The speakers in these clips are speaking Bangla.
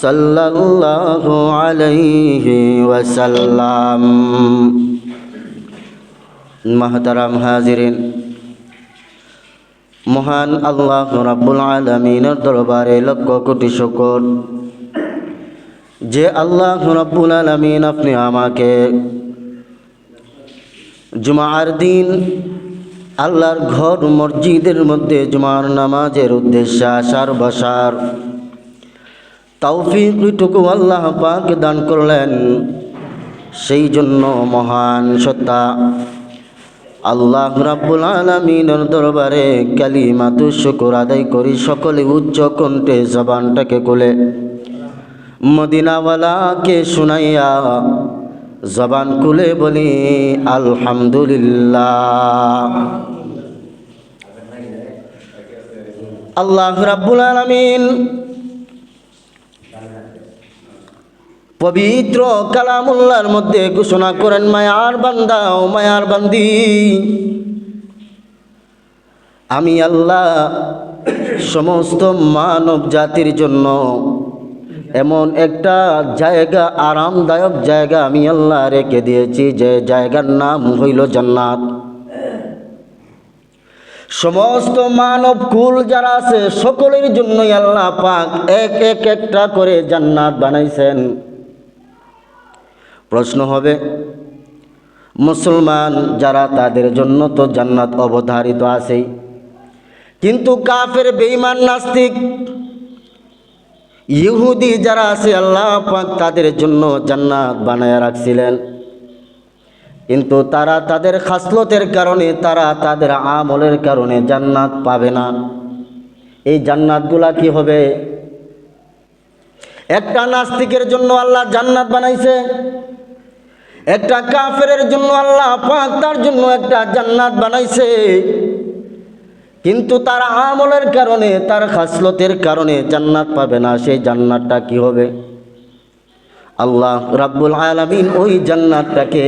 Rasulullah sallallahu alayhi wasallam Mahtaram hazirin মহান আল্লাহ রাব্বুল আলমিনের দরবারে লক্ষ কোটি শকর। যে আল্লাহ রাব্বুল আলমিন আপনি আমাকে জুমার দিন আল্লাহর ঘর মসজিদের মধ্যে জুমার নামাজের উদ্দেশ্যে আসার বসার তৌফিকটুকু আল্লাহ পাক দান করলেন। সেই জন্য মহান সত্তা। আল্লাহ রাব্বুল আলমিনের দরবারে কালিমাতু শুকুর আদায় করি সকলে উচ্চ কণ্ঠে জবানটাকে কোলে মদিনাওয়ালাকে শুনাইয়া জবান কুলে বলি, আলহামদুলিল্লাহ। আল্লাহ রাব্বুল আলমিন পবিত্র কালামুল্লার মধ্যে ঘোষণা করেন মায়ার বান্দা ও মায়ার বান্দি। আমি আল্লাহ সমস্ত মানব জাতির জন্য এমন একটা জায়গা, আরামদায়ক জায়গা আমি আল্লাহ রেখে দিয়েছি, যে জায়গার নাম হইল জান্নাত। সমস্ত মানব কুল যারা আছে, সকলের জন্যই আল্লাহ পাক এক এক একটা করে জান্নাত বানাইছেন। প্রশ্ন হবে, মুসলমান যারা তাদের জন্য তো জান্নাত অবধারিত আছেই, কিন্তু কাফের বেঈমান নাস্তিক, ইহুদি যারা আছে, আল্লাহ পাক তাদের জন্য জান্নাত বানায় রাখছিলেন। কিন্তু তারা তাদের খাসলতের কারণে, তারা তাদের আমলের কারণে জান্নাত পাবে না। এই জান্নাতগুলা কি হবে? একটা নাস্তিকের জন্য আল্লাহ জান্নাত বানাইছে একটা কাফেরের জন্য আল্লাহ পাক তার জন্য একটা জান্নাত বানাইছে। কিন্তু তার আমলের কারণে, তার খাসলতের কারণে জান্নাত পাবে না। সেই জান্নাতটা কি হবে? আল্লাহ রাব্বুল আলামিন ওই জান্নাতটাকে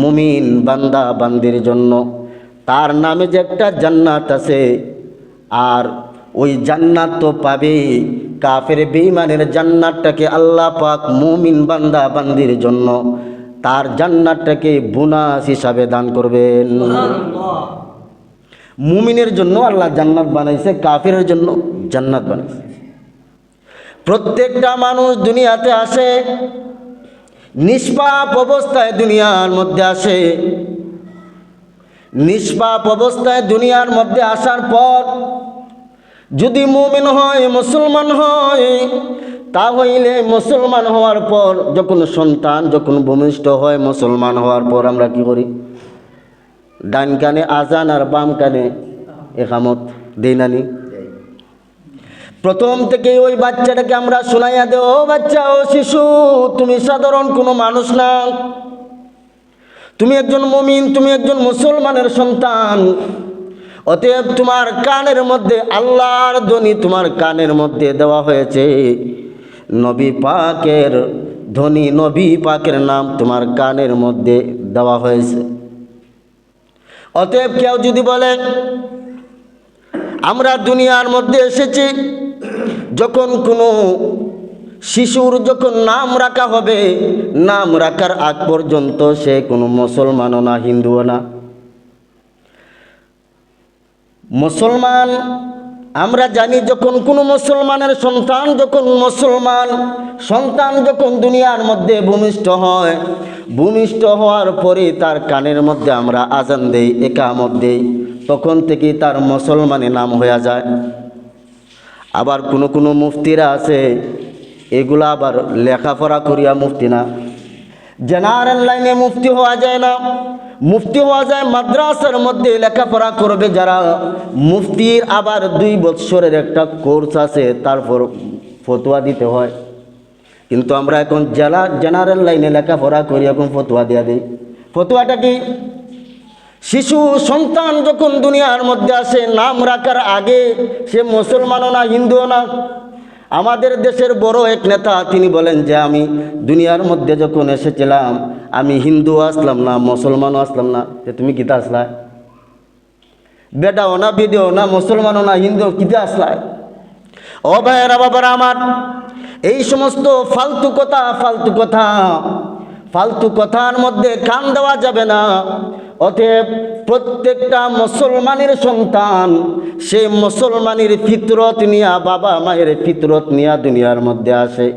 মুমিন বান্দা বান্দির জন্য তার নামে যে একটা জান্নাত আছে, আর ওই জান্নাত তো পাবে কাফের বেইমানের জান্নাতটাকে আল্লাহ পাক মুমিন বান্দা বান্দির জন্য। তার জান্নাতটাকে বোনাস হিসাবে দান করবেন। মুমিনের জন্য আল্লাহ জান্নাত বানাইছে, কাফেরের জন্য জান্নাত বানাইছে। প্রত্যেকটা মানুষ দুনিয়াতে আসে, নিষ্পাপ অবস্থায় দুনিয়ার মধ্যে আসে। নিষ্পাপ অবস্থায় দুনিয়ার মধ্যে আসার পর যদি মুমিন হয়, মুসলমান হয় তা হইলে মুসলমান হওয়ার পর যখন সন্তান, যখন ভূমিষ্ঠ হয় মুসলমান হওয়ার পর আমরা কি করি? ডান কানে আজান আর বাম কানে একামত দেই নানি প্রথম থেকে ওই বাচ্চাটাকে আমরা শোনাইয়া দে ও বাচ্চা, ও শিশু, তুমি সাধারণ কোনো মানুষ না। তুমি একজন মমিন, তুমি একজন মুসলমানের সন্তান। অতএব তোমার কানের মধ্যে আল্লাহর ধ্বনি তোমার কানের মধ্যে দেওয়া হয়েছে। নবী পাকের ধ্বনি নবী পাকের নাম তোমার কানের মধ্যে দেওয়া হয়েছে। অতএব কেউ যদি বলে, আমরা দুনিয়ার মধ্যে এসেছি, যখন কোনো শিশুর যখন নাম রাখা হবে, নাম রাখার আগ পর্যন্ত সে কোনো মুসলমানও না, হিন্দুও না। মুসলমান আমরা জানি যখন কোনো মুসলমানের সন্তান যখন মুসলমান, সন্তান যখন দুনিয়ার মধ্যে ভূমিষ্ঠ হয়, ভূমিষ্ঠ হওয়ার পরে তার কানের মধ্যে আমরা আজান দেই, একামত দেই, তখন থেকে তার মুসলমানে নাম হয়ে যায়। আবার কোনো কোনো মুফতিরা আছে, এগুলা আবার লেখাপড়া করিয়া মুফতি না। জেনারেল লাইনে মুফতি হওয়া যায় না। মুফতি হওয়া যায়, মাদ্রাসার মধ্যে লেখাপড়া করবে যারা। মুফতির আবার দুই বৎসরের একটা কোর্স আছে, তারপর ফতোয়া দিতে হয়। কিন্তু আমরা এখন জেলা জেনারেল লাইনে লেখাপড়া করি, এখন ফতোয়া দিয়া দিই। ফতুয়াটা কি? শিশু, সন্তান যখন দুনিয়ার মধ্যে আসে, নাম রাখার আগে, সে মুসলমানও না, হিন্দুও না আমাদের দেশের বড় এক নেতা, তিনি বলেন যে, আমি দুনিয়ার মধ্যে যখন এসেছিলাম, আমি হিন্দু আসলাম না, মুসলমানও আসলাম না। যে তুমি কিতা আসলা বেটাও না, বিদেও না, মুসলমানও না হিন্দু কিতা আসলায়? ও ভাইয়েরা, বাবারা আমার, এই সমস্ত ফালতু কথা ফালতু কথা, ফালতু কথার মধ্যে কান দেওয়া যাবে না। অতএব প্রত্যেকটা মুসলমানের সন্তান সে মুসলমানের ফিতরত নিয়া, বাবা মায়ের ফিতরত নিয়া দুনিয়ার মধ্যে আসে।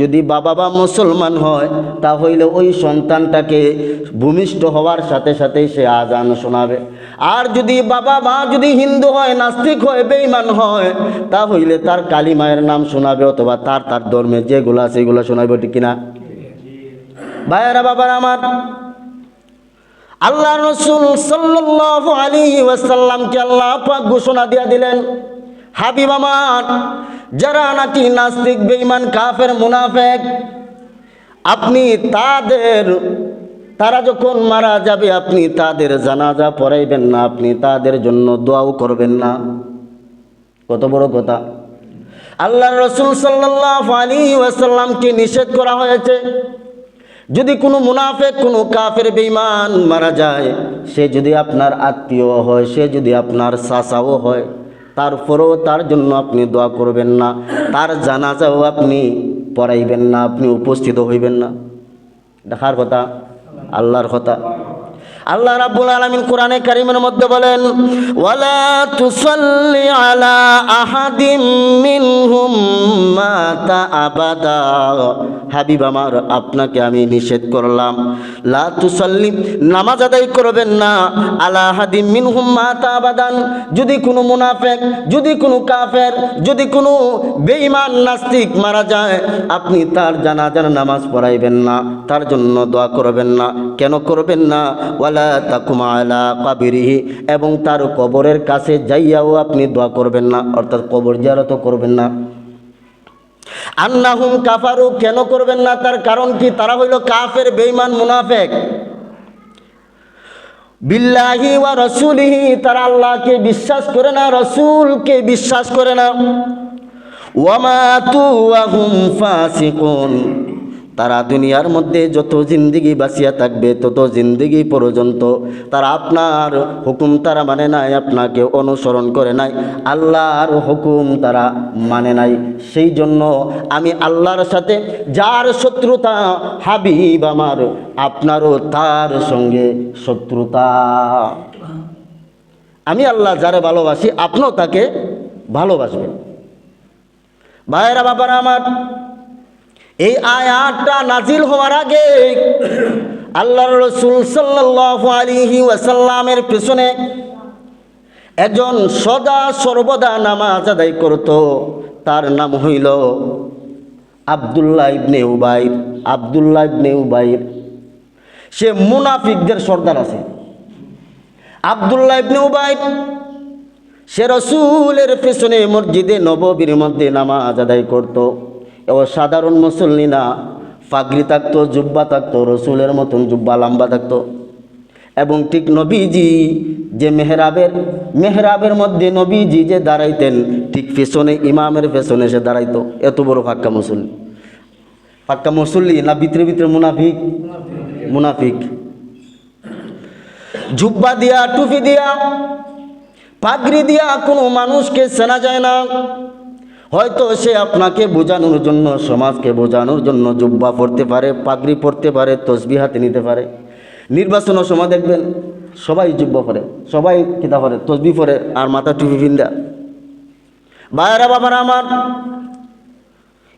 যদি বাবা বা মুসলমান হয়, তাহলে ওই সন্তানটাকে ভূমিষ্ঠ হওয়ার সাথে সাথেই সে আজান শোনাবে। আর যদি বাবা মা যদি হিন্দু হয়, নাস্তিক হয়, বেঈমান হয়, তাহলে তার কালী মায়ের নাম শোনাবে অথবা তার তার ধর্মে যেগুলো সেগুলো শোনাবে ঠিক কিনা? ভাইয়ারা, বাবার আমার আল্লাহ রসুল সাল্লাল্লাহু আলাইহি ওয়াসাল্লামকে আল্লাহ পাক ঘোষণা দিয়া দিলেন, হাবিব আমার, যারা নাকি নাস্তিক, বেঈমান, কাফের, মুনাফেক, আপনি তাদের, তারা যখন মারা যাবে, আপনি তাদের জানাজা পড়াইবেন না, আপনি তাদের জন্য দোয়াও করবেন না। কত বড় কথা। আল্লাহ রসুল সাল্লাহ আলী ওয়াসাল্লামকে নিষেধ করা হয়েছে যদি কোনো মুনাফে কোনো কাফের বেইমান মারা যায়, সে যদি আপনার আত্মীয় হয়, সে যদি আপনার চাচাও হয়, তারপরেও তার জন্য আপনি দোয়া করবেন না, তার জানাজাও আপনি পড়াইবেন না, আপনি উপস্থিত হইবেন না। দেখার কথা, আল্লাহর কথা। আল্লাহ রাব্বুল আলামিন কোরআনে কারীমের মধ্যে বলেন, ওয়ালা তুসাল্লি আলা আহাদিম মিনহুম মাতা আবাদা। হাবিব আমার, আপনাকে আমি নিষেধ করলাম। লা তুসাল্লি, নামাজ আদায় করবেন না। আলা আহাদিম মিনহুম মাতা আবাদান। যদি কোনো মুনাফেক, যদি কোনো কাফের, যদি কোনো বেঈমান নাস্তিক মারা যায়, আপনি তার জানাজার নামাজ পড়াইবেন না। তার জন্য দোয়া করবেন না। কেন করবেন না? ওয়ালা তাকুমা আলা কাবিরিহি, এবং তার কবরের কাছে যাইয়াও আপনি দোয়া করবেন না, অর্থাৎ কবর জিয়ারত করবেন না। আন্নাহুম কাফারু, কেন করবেন না? তার কারণ কি? তারা হইল কাফের বেইমান মুনাফেক। বিল্লাহি ওয়া রসুলিহি, তারা আল্লাহকে বিশ্বাস করে না, রসুলকে বিশ্বাস করে না। ওয়ামাতু ওয়াহুম ফাসিকুন। তারা দুনিয়ার মধ্যে যত জিন্দিগি বাঁচিয়া থাকবে, তত জিন্দিগি পর্যন্ত তারা আপনার হুকুম তারা মানে নাই, আপনাকে অনুসরণ করে নাই। আল্লাহর হুকুম তারা মানে নাই। সেই জন্য আমি আল্লাহর সাথে যার শত্রুতা হাবিব আমার, আপনারও তার সঙ্গে শত্রুতা। আমি আল্লাহ যারে ভালোবাসি, আপনিও তাকে ভালোবাসবেন। ভাইয়েরা, বাবারা আমার এই আয়াতটা নাজিল হওয়ার আগে আল্লাহর রসুল আলাইহি ওয়াসাল্লামের পেছনে একজন সদা সর্বদা নামাজ আদায় করত। তার নাম হইল আবদুল্লাহ ইবনে উবাইর। আবদুল্লাহ ইবনে উবাইর। সে মুনাফিকদের সর্দার আছে। আবদুল্লাহ ইবনে উবাইর, সে রসুলের পেছনে মসজিদে নববীর মধ্যে নামাজ আদায় করতো। এবং সাধারণ মুসল্লি না। পাগড়ি থাকতো, জুব্বা থাকতো, রসুলের মতন জুব্বা লম্বা থাকতো। এবং ঠিক নবীজি যে মেহরাবের মেহরাবের মধ্যে নবীজি যে দাঁড়াইতেন, ঠিক পেছনে ইমামের পেছনে সে দাঁড়াইতো। এত বড় ফাক্কা মুসল্লি। ফাক্কা মুসল্লি না ভিতরে ভিতরে মুনাফিক? মুনাফিক। জুব্বা দিয়া, টুপি দিয়া পাগড়ি দিয়া কোনো মানুষকে চেনা যায় না। হয়তো সে আপনাকে বোঝানোর জন্য, সমাজকে বোঝানোর জন্য জুব্বা পড়তে পারে, পাগড়ি পড়তে পারে তসবি হাতে নিতে পারে। নির্বাচনের সময় দেখবেন, সবাই জুব্বা পরে, সবাই কিতা পরে তসবি পরে আর মাথা টুপি ফিন্দা ভাইরা বাবারা আমার,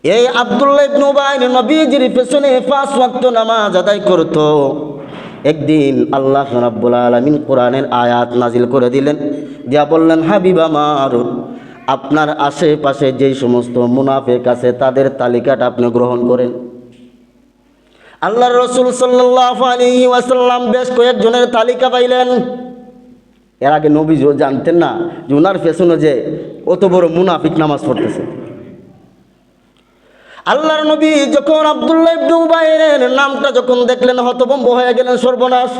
এই আবদুল্লাহ ইবনু বাইন নবীজির পেছনে পাঁচ ওয়াক্ত নামাজ আদায় করতো। একদিন আল্লাহ রাব্বুল আলামিন কোরআনের আয়াত নাজিল করে দিলেন। দিয়া বললেন, হাবিব আমার আপনার আশেপাশে যেই সমস্ত মুনাফেক আছে, তাদের তালিকাটা আপনি গ্রহণ করেন। আল্লাহ রসুল সাল্লাহ আলী ওয়াসাল্লাম বেশ কয়েকজনের তালিকা পাইলেন। এর আগে নবীজও জানতেন না যে ওনার পেছনে যে অত বড় মুনাফিক নামাজ পড়তেছে। আল্লাহর নবী যখন আবদুল্লাহ নামটা যখন দেখলেন, হতভম্ব হয়ে গেলেন সর্বনাশ।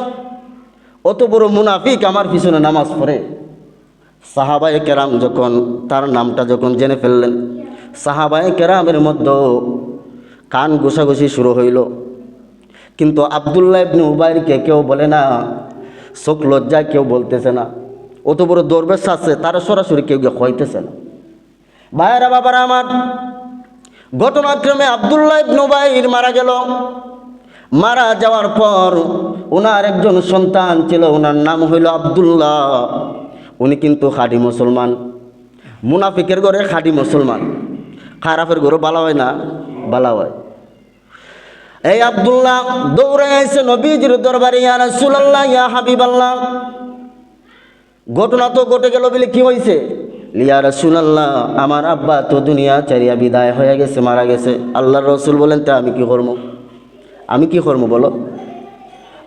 অত বড় মুনাফিক আমার পিছনে নামাজ পড়ে। সাহাবায়ে কেরাম যখন তার নামটা যখন জেনে ফেললেন, সাহাবায়ে কেরামের মধ্যে কান ঘুষাঘুষি শুরু হইল। কিন্তু আবদুল্লাহ ইবনে উবাইরকে কেউ বলে না শোক লজ্জায় কেউ বলতেছে না। অত বড় দরবেশ আছে, তারা সরাসরি কেউ গিয়ে হইতেছে না। ভাইয়েরা, বাবারা আমার, ঘটনাক্রমে আবদুল্লাহ ইবনে উবাইর মারা গেল। মারা যাওয়ার পর ওনার একজন সন্তান ছিল ওনার নাম হইল আবদুল্লাহ। উনি কিন্তু খাঁটি মুসলমান। মুনাফিকের ঘরে খাঁটি মুসলমান। খারাপের ঘরে বালা হয় না? বালা হয়। এই আবদুল্লাহ দৌড়ে আইসে নবীজির দরবারে, ইয়া রাসূলুল্লাহ, ইয়া হাবিবাল্লাহ। ঘটনা তো ঘটে গেল বলে কি হয়েছে লিয়া রাসূলুল্লাহ, আমার আব্বা তো দুনিয়া চারিয়া বিদায় হয়ে গেছে, মারা গেছে। আল্লাহর রসুল বলেন, তা আমি কি করব আমি কি করব বলো?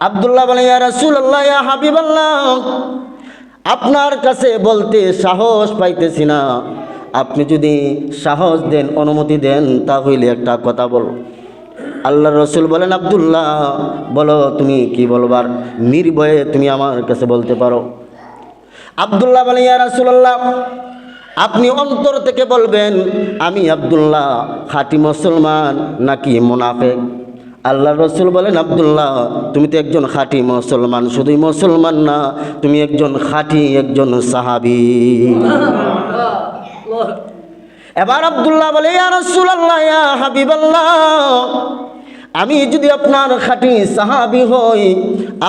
আবদুল্লাহ বলে, ইয়া রাসূলুল্লাহ, ইয়া হাবিবাল্লাহ। আপনার কাছে বলতে সাহস পাইতেছি না। আপনি যদি সাহস দেন, অনুমতি দেন, তাহলে একটা কথা বলো। আল্লাহ রসুল বলেন, আবদুল্লাহ, বলো তুমি কি বলবার? নির্ভয়ে তুমি আমার কাছে বলতে পারো। আবদুল্লাহ বলে, ইয়া রাসূলুল্লাহ, আপনি অন্তর থেকে বলবেন, আমি আবদুল্লাহ, খাঁটি মুসলমান নাকি মুনাফেক? আল্লাহ রসুল বলেন, আবদুল্লাহ, তুমি তো একজন খাঁটি মুসলমান, শুধুই মুসলমান না, তুমি একজন খাঁটি, একজন সাহাবি। এবার আবদুল্লাহ বলে আমি যদি আপনার খাঁটি সাহাবি হই,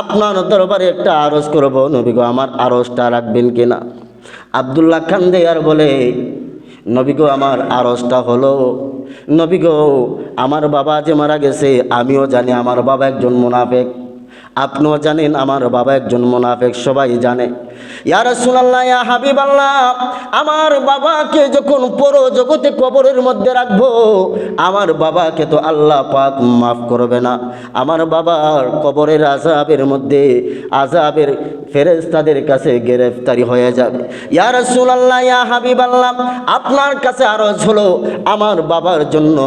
আপনার দরবারে একটা আরজ করব। নবী গো, আমার আরজটা রাখবেন কিনা? আবদুল্লাহ খান দেয়ার বলে নবী গো, আমার আরজটা হলো। নবী গো, আমার বাবা যে মারা গেছে, আমিও জানি আমার বাবা একজন মুনাফেক। আপনিও জানেন, আমার বাবা একজন মোনাফেক, সবাই জানে। ইয়ার সুনাল্লাহ ইয়া হাবিব আল্লাহ আমার বাবাকে যখন পরো জগতে কবরের মধ্যে রাখব, আমার বাবাকে তো আল্লাহ পাক মাফ করবে না। আমার বাবার কবরের আজাবের মধ্যে আজাবের ফেরেস্তাদের কাছে গ্রেফতারি হয়ে যাবে। ইয়ার সুনাল্লাহ ইয়া হাবিব আল্লাহ আপনার কাছে আরজ হলো, আমার বাবার জন্য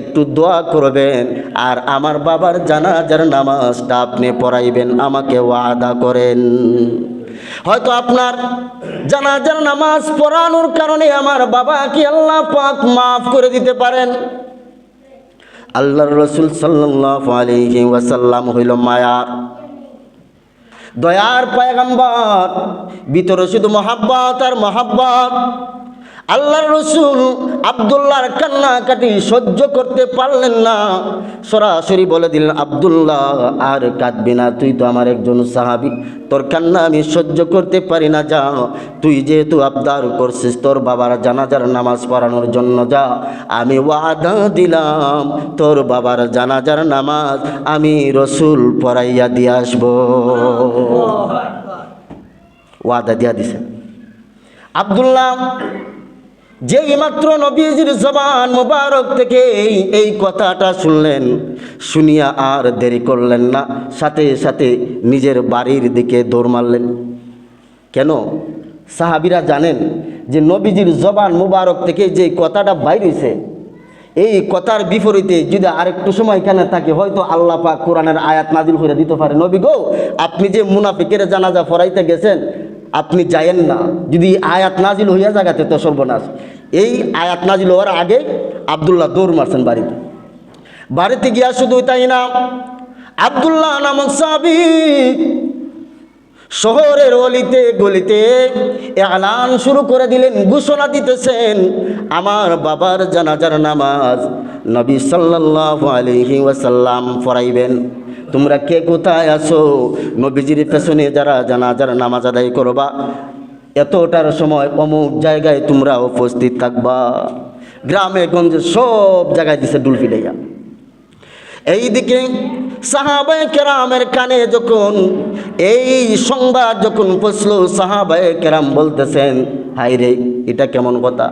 একটু দোয়া করবেন। আর আমার বাবার জানাজার নামাজটা আপনি পড়াইবেন, আমাকে ওয়াদা করেন। হয়তো আপনার জানাজার নামাজ পড়ানোর কারণে আমার বাবা কি আল্লাহ পাক মাফ করে দিতে পারেন। আল্লাহর রসুল আলাইহি ওয়াসাল্লাম হইল মায়ার দয়ার পায়গাম্বর, ভিতরে শুধু মহাব্বত আর মহাব্বত। আল্লাহর রসুল আবদুল্লাহর কান্নাকাটি সহ্য করতে পারলেন না। সরাসরি বলে দিলেন আবদুল্লাহ আর কাঁদবি না তুই তো আমার একজন সাহাবি। তোর কান্না আমি সহ্য করতে পারি না যা। তুই যেহেতু আবদার করছিস তোর বাবার জানাজার নামাজ পড়ানোর জন্য যা। আমি ওয়াদা দিলাম তোর বাবার জানাজার নামাজ আমি রসুল পড়াইয়া দিয়ে আসব। ওয়াদা দিয়া দিছে। আবদুল্লাহ যে মাত্র নবীজির জবান মোবারক থেকে এই কথাটা শুনলেন, শুনিয়া আর দেরি করলেন না। সাথে সাথে নিজের বাড়ির দিকে দৌড় মারলেন। কেন? সাহাবিরা জানেন যে নবীজির জবান মুবারক থেকে যে কথাটা বাইর হয়েছে এই কথার বিপরীতে যদি আরেকটু সময় কেন থাকে, হয়তো আল্লাহ পাক কোরআনের আয়াত নাজিল করে দিতে পারে। নবী গো, আপনি যে মুনাফিকের জানাজা ফরাইতে গেছেন আপনি যায়েন না। যদি আয়াত নাজিল হইয়া জায়গাতে তো সর্বনাশ। এই আয়াত নাজিল হওয়ার আগে আবদুল্লাহ দৌড় মারছেন বাড়িতে। বাড়িতে গিয়া শুধু তাই না, আবদুল্লাহ নামক সাবি শহরের অলিতে গলিতে এলান শুরু করে দিলেন, ঘোষণা দিতেছেন, আমার বাবার জানাজার নামাজ নবী সাল্লাল্লাহু আলাইহি ওয়াসাল্লাম পড়াইবেন। তোমরা কে কোথায় আছো? নবীজির পেছনে যারা জানাজার নামাজ আদায় করবা, এতটার সময় অমুক জায়গায় তোমরা উপস্থিত থাকবা। গ্রামে, গঞ্জে সব জায়গায় দিছে ডুল ফিলাইয়া এইদিকে সাহাবায়ে কেরামের কানে যখন এই সংবাদ যখন পৌঁছলো সাহাবায়ে কেরাম বলতেছেন হাই রে এটা কেমন কথা?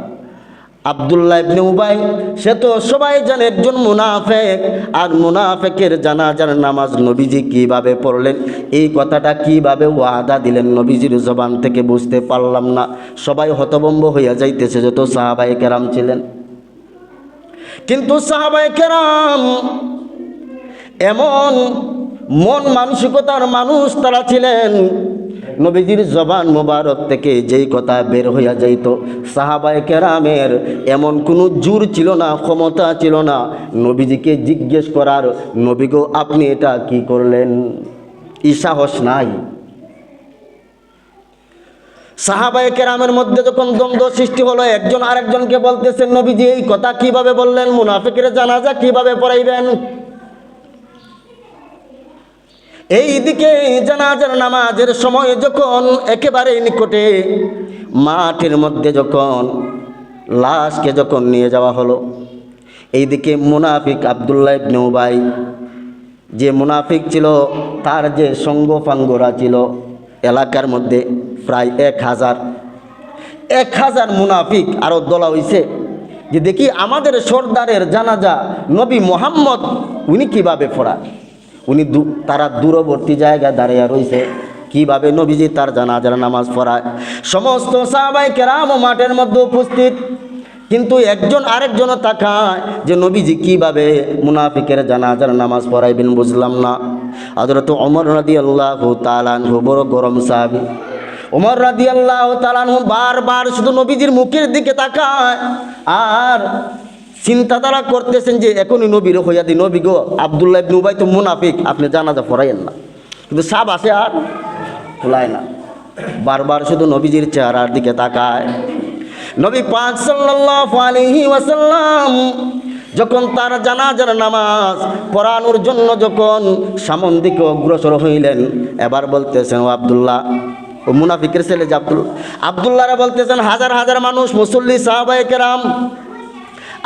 আবদুল্লাহ ইবনে উবাই, সে তো সবাই জানে একজন মুনাফেক। আর মুনাফেকের জানাজার নামাজ নবীজি কীভাবে পড়লেন? এই কথাটা কীভাবে ওয়াদা দিলেন নবীজির জবান থেকে বুঝতে পারলাম না। সবাই হতবম্ব হইয়া যাইতেছে যত সাহাবায়ে কেরাম ছিলেন। কিন্তু সাহাবাই কেরাম এমন মন মানসিকতার মানুষ তারা ছিলেন নবীজির জবান মোবারক থেকে যেই কথা বের হইয়া যাইত, সাহাবায় কেরামের এমন কোনো জোর ছিল না, ক্ষমতা ছিল না। নবীজিকে জিজ্ঞেস করার নবীগো আপনি এটা কি করলেন? ই সাহস নাই? সাহাবায় কেরামের মধ্যে যখন দ্বন্দ্ব সৃষ্টি হলো, একজন আরেকজনকে বলতেছেন, নবীজি, এই কথা কীভাবে বললেন? মুনাফিকের জানাজা কীভাবে পড়াইবেন? এই দিকে জানাজার নামাজের সময় যখন একেবারে নিকটে, মাঠের মধ্যে যখন লাশকে যখন নিয়ে যাওয়া হলো, এইদিকে মুনাফিক আবদুল্লাহ ইবনে উবাই, যে মুনাফিক ছিল, তার যে সঙ্গ ফাঙ্গরা ছিল, এলাকার মধ্যে প্রায় এক হাজার। এক হাজার মুনাফিক আরও দলা হইছে যে দেখি আমাদের সর্দারের জানাজা নবী মোহাম্মদ উনি কীভাবে পড়ায় উনি তারা দূরবর্তী জায়গায় দাঁড়িয়ে রয়েছে কীভাবে নবীজি তার জানাজার নামাজ পড়ায়? সমস্ত সাহাবাই কেরাম মাঠের মধ্যে উপস্থিত। কিন্তু একজন আরেকজনও তাকায় যে নবীজি কীভাবে মুনাফিকের জানাজার নামাজ পড়াইবেন বুঝলাম না। হজরত অমর নদী আল্লাহ তালানহু বড় গরম সাহাবি। ওমর রাদি আল্লাহ তালানহু বারবার শুধু নবীজির মুখের দিকে তাকায়। আর চিন্তা তারা করতেছেন যে এখনই নবীর হইয়া দি, নবী গো, আবদুল্লাহ ইবনে উবাই তো মুনাফিক, আপনি জানাজা পড়াইয়েন না। কিন্তু সাপ আসে আর খোলায় না। বারবার শুধু নবীজির চেহারার দিকে তাকায়। নবী পাক সাল্লাল্লাহু আলাইহি ওয়াসাল্লাম যখন তার জানাজার নামাজ পড়ানোর জন্য যখন সামন দিকে অগ্রসর হইলেন, এবার বলতেছেন, ও আবদুল্লাহ, ও মুনাফিকের ছেলে যে আব্দুল আবদুল্লাহরা বলতেছেন, হাজার হাজার মানুষ মুসল্লি, সাহাবায়ে কেরাম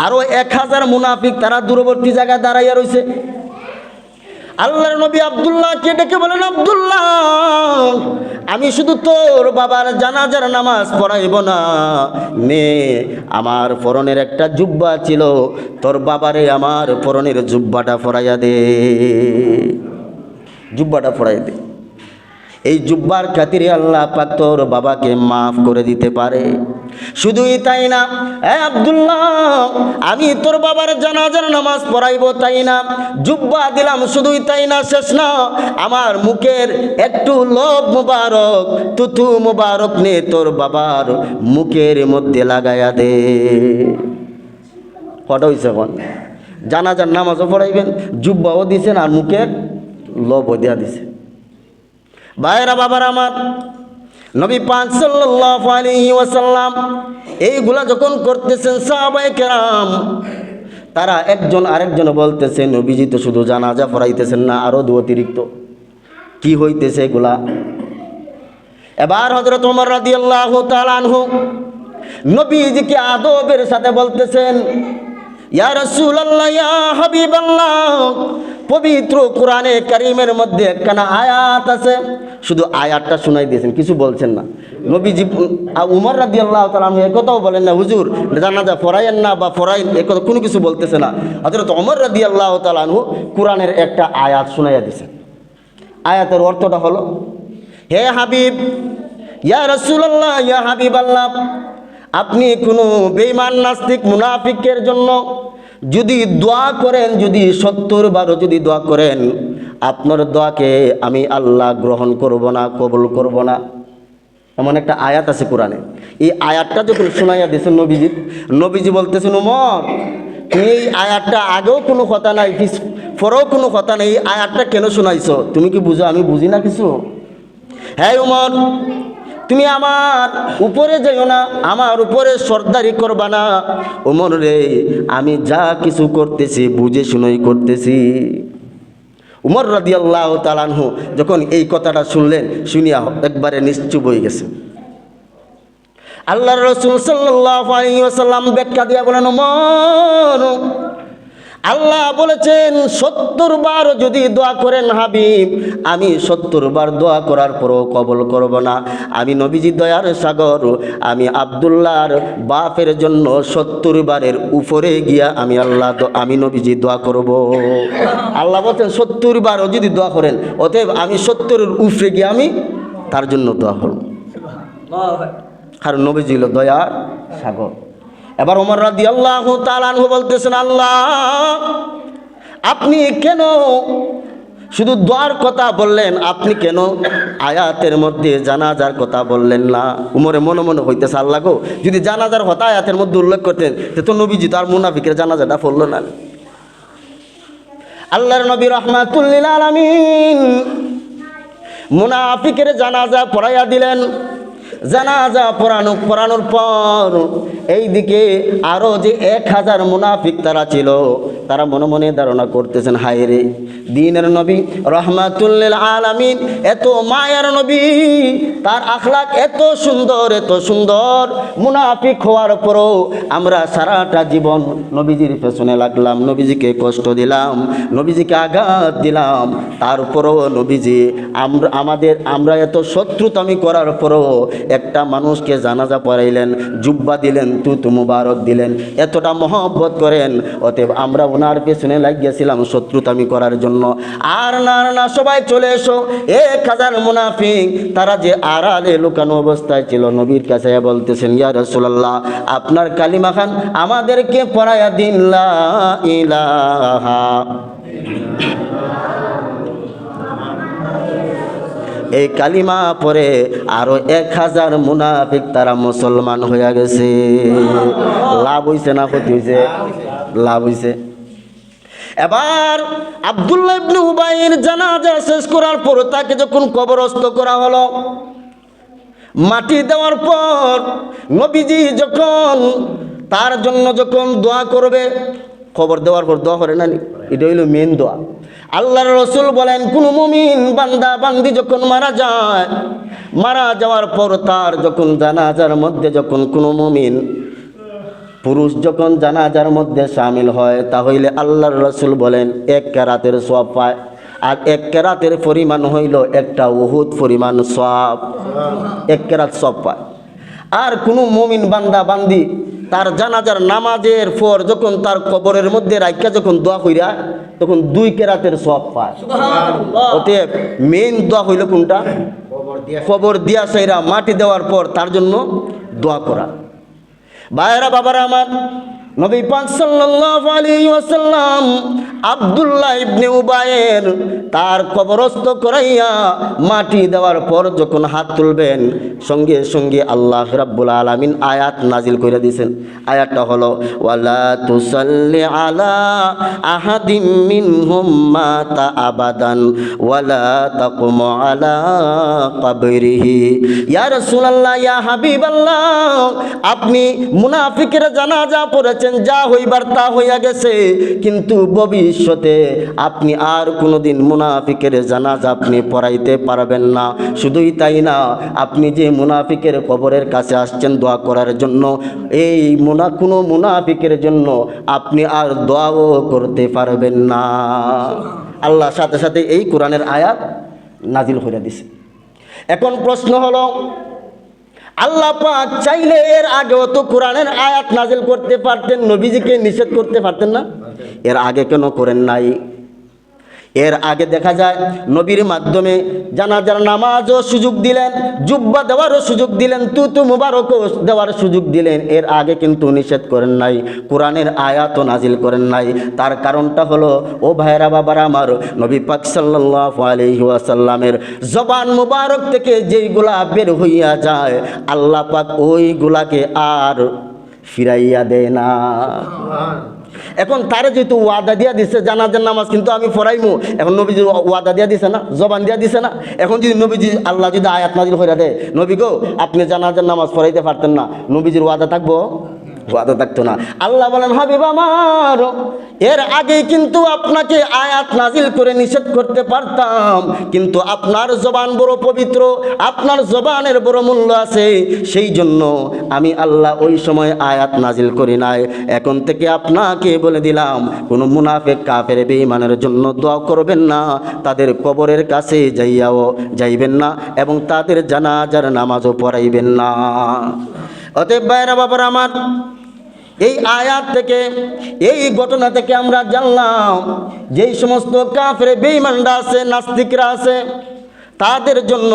আরও এক হাজার মুনাফিক তারা দূরবর্তী জায়গায় দাঁড়াইয়া রয়েছে আল্লাহর নবী আবদুল্লাহকে ডেকে বলেন, আবদুল্লাহ, আমি শুধু তোর বাবার জানাজার নামাজ পড়াইব না। মেয়ে, আমার পরনের একটা জুব্বা ছিল, তোর বাবারে আমার পরনের জুব্বাটা পরাইয়া দে। জুব্বাটা পরাই দে। এই জুব্বার খাতিরে আল্লাহ পাক তোর বাবাকে মাফ করে দিতে পারে। শুধুই তাই না? এ আব্দুল্লাহ, আমি তোর বাবার জানাজার নামাজ পড়াইব তাই না? জুব্বা দিলাম, শুধুই তাই না, শেষ না। আমার মুখের একটু লোভ মুবারক, তুতু মুবারক নে তোর বাবার মুখের মধ্যে লাগাইয়া দে। কটা হয়েছে এখন? জানাজার নামাজও পড়াইবেন, জুব্বাও দিছেন, আর মুখের লোভও দেওয়া দিছে। ভাইরা বাবার আমার নবী পাক সাল্লাল্লাহু আলাইহি ওয়াসাল্লাম এইগুলা যখন করতেছেন সাহাবায়ে কেরাম, তারা একজন আরেকজন বলতেছে, নবীজি তো শুধু জানাজা পড়াইতেছেন না আরও দু অতিরিক্ত। কি হইতেছে এগুলা? এবার হজরত ওমর রাদিয়াল্লাহু তাআলা আনহু নবীজিকে আদবের সাথে বলতেছেন পবিত্র কোরআনে কারিমের মধ্যে একখানা আয়াত আছে। শুধু আয়াতটা শোনাই দিয়েছেন, কিছু বলছেন না। নবীজি উমর রাদিয়াল্লাহু তাআলা আনহু একথাও বলেন না, হুজুর, জানাজা ফরাইয়েন না বা ফরাইন একথা কোনো কিছু বলতেছে না। হযরত ওমর রাদিয়াল্লাহু তাআলা আনহু কোরআনের একটা আয়াত শোনাইয়া দিয়েছেন। আয়াতের অর্থটা হলো, হে হাবিব, ইয়া রসুল্লাহ ইয়া হাবিব আল্লাহ আপনি কোনো বেইমান নাস্তিক, মুনাফিকের জন্য যদি দোয়া করেন, যদি সত্তর বারো যদি দোয়া করেন আপনার দোয়াকে আমি আল্লাহ গ্রহণ করব না, কবুল করব না। এমন একটা আয়াত আছে কোরআনে। এই আয়াতটা যখন শোনাইয়া দিয়েছেন নবীজি নবীজি বলতেছেন উমর তুমি এই আয়াতটা আগেও কোনো কথা নাই পরেও কোনো কথা নেই, এই আয়াতটা কেন শোনাইছো? তুমি কি বুঝো? আমি বুঝি না কিছু? হ্যাঁ উমর তুমি আমার উপরে যাইও না, আমার উপরে সর্দারি করবা না। উমর রে, আমি যা কিছু করতেছি, বুঝে শুনেই করতেছি। উমর রাদিয়াল্লাহ তালানহু যখন এই কথাটা শুনলেন, শুনিয়া একবারে নিশ্চুপ হয়ে গেছে। আল্লাহ রসুল সাল্লাহ আলী ব্যাখ্যা দিয়া বলেন, উমর আল্লাহ বলেছেন সত্তর বার যদি দোয়া করেন হাবিব আমি সত্তর বার দোয়া করার পরও কবল করব না। আমি নবীজি দয়ার সাগর আমি আবদুল্লাহর বাপের জন্য সত্তর বারের উপরে গিয়া আমি আল্লাহ আমি নবীজি দোয়া করব। আল্লাহ বলছেন সত্তর বারও যদি দোয়া করেন অতএব আমি সত্তরের উপরে গিয়ে আমি তার জন্য দোয়া করব। কারণ নবীজি হলো দয়ার সাগর। এবার ওমর রাদি আল্লাহ তালানহু বলতেছেন, আল্লাহ, আপনি কেন শুধু দোয়ার কথা বললেন? আপনি কেন আয়াতের মধ্যে জানাজার কথা বললেন না? উমরে মনে মনে হইতেছে, আল্লাহ গো, যদি জানাজার কথা আয়াতের মধ্যে উল্লেখ করতেন, তে নবীজি তো আর মুনাফিকের জানাজাটা পড়ল না। আল্লাহর নবী রহমাতুল্লিল আলামিন মুনাফিকের জানাজা পড়াইয়া দিলেন। জানাজা পড়ানো পড়ানোর পর এইদিকে আরও যে এক হাজার মুনাফিক তারা ছিল, তারা মনে মনে ধারণা করতেছেন, হায় রে, দিনের নবী রহমাতুল্লিল আলামিন, এত মায়ার নবী, তার আখলাক এত সুন্দর এত সুন্দর, মুনাফিক হওয়ার পরও আমরা সারাটা জীবন নবীজির পেছনে লাগলাম, নবীজিকে কষ্ট দিলাম, নবীজিকে আঘাত দিলাম তারপরও নবীজি, আমরা আমাদের আমরা এত শত্রুতামি করার পরও একটা মানুষকে জানাজা পড়াইলেন, জুব্বা দিলেন, তুতু মুবারক দিলেন, এতটা মহব্বত করেন, অতএব আমরা ওনার পেছনে লাগিয়েছিলাম শত্রুতামি করার জন্য। আর না না, সবাই চলে এসো। এক হাজার মুনাফিক, তারা যে আড়ালে লুকানো অবস্থায় ছিল, নবীর কাছে বলতেছেন, ইয়া রসুল্লাহ আপনার কালিমা খান আমাদেরকে পড়াইয়া দিন, লা ইলাহা এই কালিমা পরে আরও এক হাজার মুনাফিক তারা মুসলমান হইয়া গেছে। লাভ হইছে না ক্ষতি হইছে? লাভ হইছে। এবার আবদুল্লাহ উবাইয়ের জানাজা শেষ করার পর তাকে যখন কবরস্থ করা হলো, মাটি দেওয়ার পর নবীজি যখন তার জন্য যখন দোয়া করবে, খবর দেওয়ার পর দোয়া করে নি? এটা হইল মেন দোয়া। আল্লাহর রসুল বলেন, কোন মুমিন বান্দা বান্দি যখন মারা যায়, মারা যাওয়ার পর তার যখন জানাজার মধ্যে যখন কোনো মুমিন পুরুষ যখন জানাজার মধ্যে সামিল হয়, তাহলে আল্লাহর রসুল বলেন, এক কেরাতের সব পায়। আর এক কেরাতের পরিমাণ হইল একটা উহুদ পরিমাণ সব এক কেরাত সব পায়। আর কোনো মুমিন বান্দা বান্দি তার জানাজার নামাজের পর যখন তার কবরের মধ্যে রাইকা যখন দোয়া কইরা তখন দুই কেরাতের সব পায়। অতএব মেইন দোয়া হইল কোনটা? কবর দিয়া সাইরা মাটি দেওয়ার পর তার জন্য দোয়া করা। ভাইয়েরা বাবারা আমার নবী পাক সাল্লাল্লাহু আলাইহি ওয়াসাল্লাম আব্দুল্লাহ ইবনে উবায়ের তার কবরস্থ করাইয়া মাটি দেওয়ার পর যখন হাত তুলবেন, সঙ্গে সঙ্গে আল্লাহ রাব্বুল আলামিন আয়াত নাজিল করে দিয়েছেন। আয়াতটা হলো, ওয়ালা তুসাল্লি আলা আহাদিম মিনহুম মাতা আবাদান, ওয়ালা তাকুম আলা কবরিহি। ইয়া রাসূলুল্লাহ, ইয়া হাবিবাল্লাহ, আপনি মুনাফিকের জানাজা পড়েছেন যা হইবার তা হইয়া গেছে। কিন্তু ভবিষ্যতে আপনি আর কোনোদিন মুনাফিকের জানাজ আপনি পড়াইতে পারবেন না। শুধুই তাই না, আপনি যে মুনাফিকের কবরের কাছে আসছেন দোয়া করার জন্য, এই মুনা, কোনো মুনাফিকের জন্য আপনি আর দোয়াও করতে পারবেন না। আল্লাহ সাথে সাথে এই কোরআনের আয়াত নাজিল হইয়া দিছে। এখন প্রশ্ন হলো আল্লাহ পাক চাইলে এর আগেও তো কোরআনের আয়াত নাজিল করতে পারতেন, নবীজিকে নিষেধ করতে পারতেন না? এর আগে কেন করেন নাই? এর আগে দেখা যায় নবীর মাধ্যমে জানা জানাজার নামাজও সুযোগ দিলেন, জুব্বা দেওয়ারও সুযোগ দিলেন, তুতু মুবারকও দেওয়ার সুযোগ দিলেন। এর আগে কিন্তু নিষেধ করেন নাই, কোরআনের আয়াতও নাজিল করেন নাই। তার কারণটা হলো, ও ভাইরা বাবারা, আমার নবী পাক সাল্লাল্লাহু আলাইহি ওয়াসাল্লামের জবান মুবারক থেকে যেইগুলা বের হইয়া যায়, আল্লাহ পাক ওইগুলাকে আর ফিরাইয়া দেয় না। এখন তারে যেহেতু ওয়াদা দিয়া দিছে, জানাজার নামাজ কিন্তু আমি পড়াইমু। এখন নবীজি ওয়াদা দিয়া দিছে না, জবান দিয়া দিছে না। এখন যদি নবীজি আল্লাহ যদি আয়াত নাজিল হইরা দেয়, নবী গো, আপনি জানাজার নামাজ পড়াইতে পারতেন না। নবীজির ওয়াদা থাকব? ওয়াদা থাকতো না। আল্লাহ বলেন, হাবিব আমার, এর আগে কিন্তু আপনাকে আয়াত নাজিল করে নিষেধ করতে পারতাম, কিন্তু আপনার জবান বড় পবিত্র, আপনার জবানের বড় মূল্য আছে। সেই জন্য আমি আল্লাহ ওই সময় আয়াত নাজিল করি নাই। এখন থেকে আপনাকে বলে দিলাম, কোনো মুনাফেক কাফের বেঈমানের জন্য দোয়া করবেন না। তাদের কবরের কাছে যাইয়াও যাইবেন না এবং তাদের জানাজার নামাজও পড়াইবেন না। অতএব বাইরা বাবার আমার এই আয়াত থেকে, এই ঘটনা থেকে আমরা জানলাম যেই সমস্ত কাফের বেঈমানরা আছে, নাস্তিকরা আছে, তাদের জন্য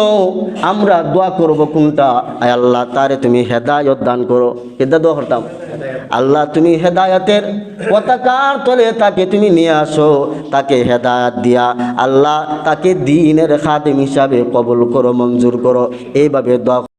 আমরা দোয়া করব কোনটা? আল্লাহ, তারে তুমি হেদায়ত দান করো। হেদা দোয়া করতাম? আল্লাহ, তুমি হেদায়তের পতাকার তলে তাকে তুমি নিয়ে আসো, তাকে হেদায়ত দিয়া আল্লাহ তাকে দিনের খাদেম হিসাবে কবল করো, মঞ্জুর করো। এইভাবে দোয়া